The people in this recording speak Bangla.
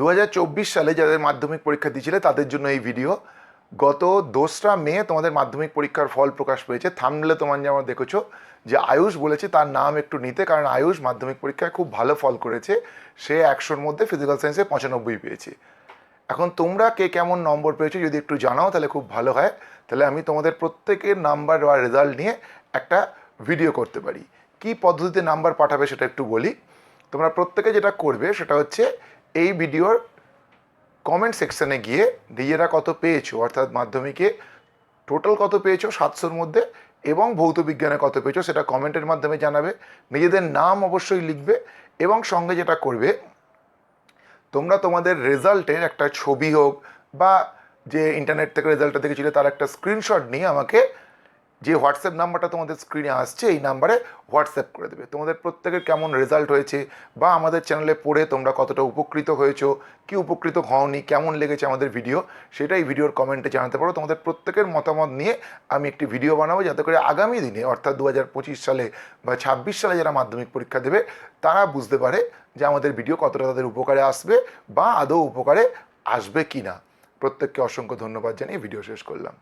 দু হাজার চব্বিশ সালে যাদের মাধ্যমিক পরীক্ষা দিয়েছিলে, তাদের জন্য এই ভিডিও গত দোসরা মে তোমাদের মাধ্যমিক পরীক্ষার ফল প্রকাশ পেয়েছে। থামলে তোমার যেমন দেখেছ যে আয়ুষ বলেছে, তার নাম একটু নিতে, কারণ আয়ুষ মাধ্যমিক পরীক্ষায় খুব ভালো ফল করেছে। সে একশোর মধ্যে ফিজিক্যাল সায়েন্সে পঁচানব্বই পেয়েছে। এখন তোমরা কে কেমন নম্বর পেয়েছ যদি একটু জানাও, তাহলে খুব ভালো হয়। তাহলে আমি তোমাদের প্রত্যেকের নাম্বার বা রেজাল্ট নিয়ে একটা ভিডিও করতে পারি। কি পদ্ধতিতে নাম্বার পাঠাবে সেটা একটু বলি। তোমরা প্রত্যেকে যেটা করবে সেটা হচ্ছে এই ভিডিওর কমেন্ট সেকশানে গিয়ে নিজেরা কত পেয়েছ, অর্থাৎ মাধ্যমিকে টোটাল কত পেয়েছ সাতশোর মধ্যে এবং ভৌত বিজ্ঞানে কত পেয়েছ সেটা কমেন্টের মাধ্যমে জানাবে। নিজেদের নাম অবশ্যই লিখবে এবং সঙ্গে যেটা করবে, তোমরা তোমাদের রেজাল্টের একটা ছবি হোক বা যে ইন্টারনেট থেকে রেজাল্টটা দেখেছিলে তার একটা স্ক্রিনশট নিয়ে আমাকে যে হোয়াটসঅ্যাপ নাম্বারটা তোমাদের স্ক্রিনে আসছে, এই নাম্বারে হোয়াটসঅ্যাপ করে দেবে। তোমাদের প্রত্যেকের কেমন রেজাল্ট হয়েছে বা আমাদের চ্যানেলে পড়ে তোমরা কতটা উপকৃত হয়েছো, কি উপকৃত হওনি, কেমন লেগেছে আমাদের ভিডিও, সেটাই ভিডিওর কমেন্টে জানাতে পারো। তোমাদের প্রত্যেকের মতামত নিয়ে আমি একটি ভিডিও বানাবো যাতে করে আগামী দিনে, অর্থাৎ দু হাজার পঁচিশ সালে বা ছাব্বিশ সালে যারা মাধ্যমিক পরীক্ষা দেবে, তারা বুঝতে পারে যে আমাদের ভিডিও কতটা তাদের উপকারে আসবে বা আদৌ উপকারে আসবে কি না প্রত্যেককে অসংখ্য ধন্যবাদ জানিয়ে ভিডিও শেষ করলাম।